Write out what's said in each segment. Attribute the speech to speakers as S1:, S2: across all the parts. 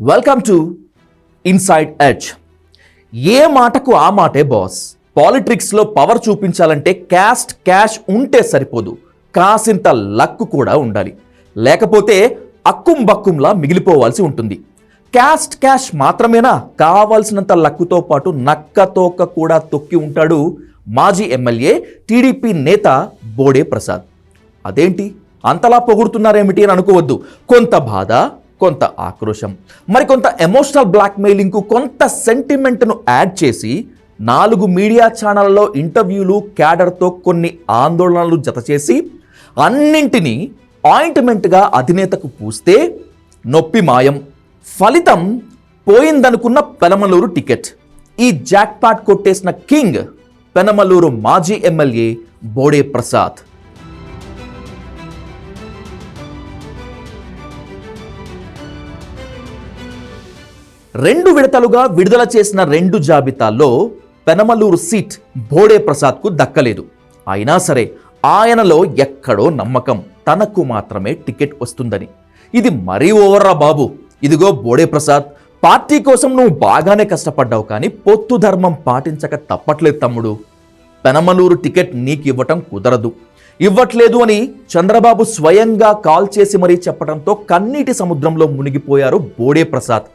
S1: Welcome to inside edge ఏ మాటకు ఆ మాటే బాస్ పాలిటిక్స్లో పవర్ చూపించాలంటే క్యాస్ట్ క్యాష్ ఉంటే సరిపోదు. కాసింత లక్కు కూడా ఉండాలి. లేకపోతే అక్కుం బక్కుంలా మిగిలిపోవాల్సి ఉంటుంది. క్యాస్ట్ క్యాష్ మాత్రమేనా? కావాల్సినంత లక్కుతో పాటు నక్క తోక కూడా తొక్కి ఉంటాడు మాజీ ఎమ్మెల్యే టీడీపీ నేత బోడే ప్రసాద్. అదేంటి? అంతలా పొగుడుతున్నారేమిటి అని అనుకోవద్దు. కొంత బాధ కొంత ఆక్రోశం. మరికొంత ఎమోషనల్ బ్లాక్మెయిలింగ్కు కొంత సెంటిమెంట్ను యాడ్ చేసి నాలుగు మీడియా ఛానళ్ళలో ఇంటర్వ్యూలు క్యాడర్తో కొన్ని ఆందోళనలు జతచేసి అన్నింటినీ ఆయింట్మెంట్గా అధినేతకు పూస్తే నొప్పి మాయం. ఫలితం పోయిందనుకున్న పెనమలూరు టికెట్. ఈ జాక్పాట్ కొట్టేసిన కింగ్ పెనమలూరు మాజీ ఎమ్మెల్యే బోడే ప్రసాద్. రెండు విడతలుగా విడుదల చేసిన రెండు జాబితాల్లో పెనమలూరు సీట్ బోడే ప్రసాద్కు దక్కలేదు. అయినా సరే ఆయనలో ఎక్కడో నమ్మకం తనకు మాత్రమే టికెట్ వస్తుందని. ఇది మరీ ఓవర్రా బాబు. ఇదిగో బోడే ప్రసాద్ పార్టీ కోసం నువ్వు బాగానే కష్టపడ్డావు కానీ పొత్తు ధర్మం పాటించక తప్పట్లేదు తమ్ముడు. పెనమలూరు టికెట్ నీకు ఇవ్వటం కుదరదు. ఇవ్వట్లేదు అని చంద్రబాబు స్వయంగా కాల్ చేసి మరీ చెప్పడంతో కన్నీటి సముద్రంలో మునిగిపోయారు బోడే ప్రసాద్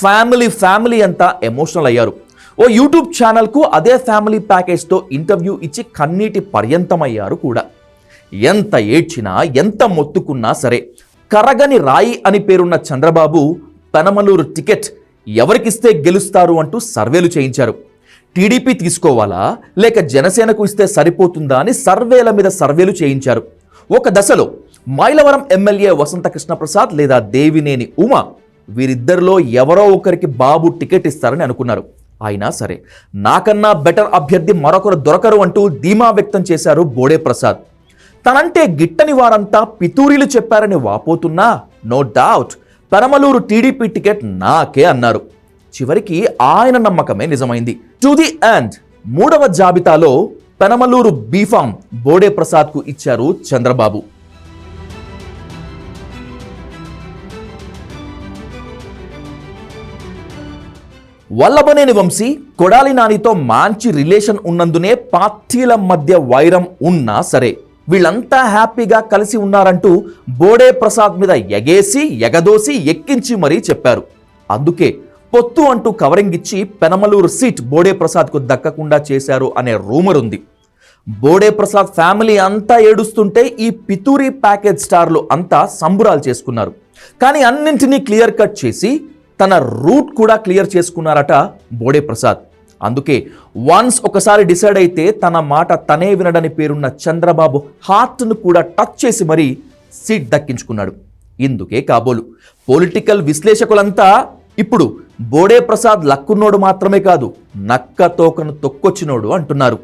S1: ఫ్యామిలీ ఫ్యామిలీ అంతా ఎమోషనల్ అయ్యారు. ఓ యూట్యూబ్ ఛానల్కు అదే ఫ్యామిలీ ప్యాకేజ్తో ఇంటర్వ్యూ ఇచ్చి కన్నీటి పర్యంతమయ్యారు కూడా. ఎంత ఏడ్చినా ఎంత మొత్తుకున్నా సరే కరగని రాయి అని పేరున్న చంద్రబాబు పెనమలూరు టికెట్ ఎవరికిస్తే గెలుస్తారు అంటూ సర్వేలు చేయించారు. టీడీపీ తీసుకోవాలా లేక జనసేనకు ఇస్తే సరిపోతుందా అని సర్వేల మీద సర్వేలు చేయించారు. ఒక దశలో మైలవరం ఎమ్మెల్యే వసంత కృష్ణప్రసాద్ లేదా దేవినేని ఉమా వీరిద్దరిలో ఎవరో ఒకరికి బాబు టికెట్ ఇస్తారని అనుకున్నారు. అయినా సరే నాకన్నా బెటర్ అభ్యర్థి మరొకరు దొరకరు అంటూ ధీమా వ్యక్తం చేశారు బోడే ప్రసాద్ తనంటే గిట్టని వారంతా పితూరీలు చెప్పారని వాపోతున్నా no doubt Peramaluru TDP ticket నాకే అన్నారు. చివరికి ఆయన నమ్మకమే నిజమైంది. టు ది ఎండ్ మూడవ జాబితాలో పెనమలూరు బీఫామ్ బోడే ప్రసాద్కు ఇచ్చారు చంద్రబాబు. వల్లభనేని వంశీ కొడాలి నానితో మంచి రిలేషన్ ఉన్నందునే పార్టీల మధ్య వైరం ఉన్నా సరే వీళ్ళంతా హ్యాపీగా కలిసి ఉన్నారంటూ బోడే ప్రసాద్ మీద ఎగేసి ఎగదోసి ఎక్కించి మరీ చెప్పారు. అందుకే పొత్తు అంటూ కవరింగ్ ఇచ్చి పెనమలూరు సీట్ బోడే ప్రసాద్కు దక్కకుండా చేశారు అనే రూమర్ ఉంది. బోడే ప్రసాద్ ఫ్యామిలీ అంతా ఏడుస్తుంటే ఈ పితూరి ప్యాకేజ్ స్టార్లు అంతా సంబురాలు చేసుకున్నారు. కానీ అన్నింటినీ క్లియర్ కట్ చేసి తన రూట్ కూడా క్లియర్ చేసుకున్నారట బోడే ప్రసాద్ అందుకే వన్స్ ఒకసారి డిసైడ్ అయితే తన మాట తనే వినడని పేరున్న చంద్రబాబు హార్ట్ను కూడా టచ్ చేసి మరీ సీట్ దక్కించుకున్నాడు. ఇందుకే కాబోలు. పొలిటికల్ విశ్లేషకులంతా ఇప్పుడు బోడే ప్రసాద్ లక్కున్నోడు మాత్రమే కాదు నక్క తోకను తొక్కొచ్చినోడు అంటున్నారు.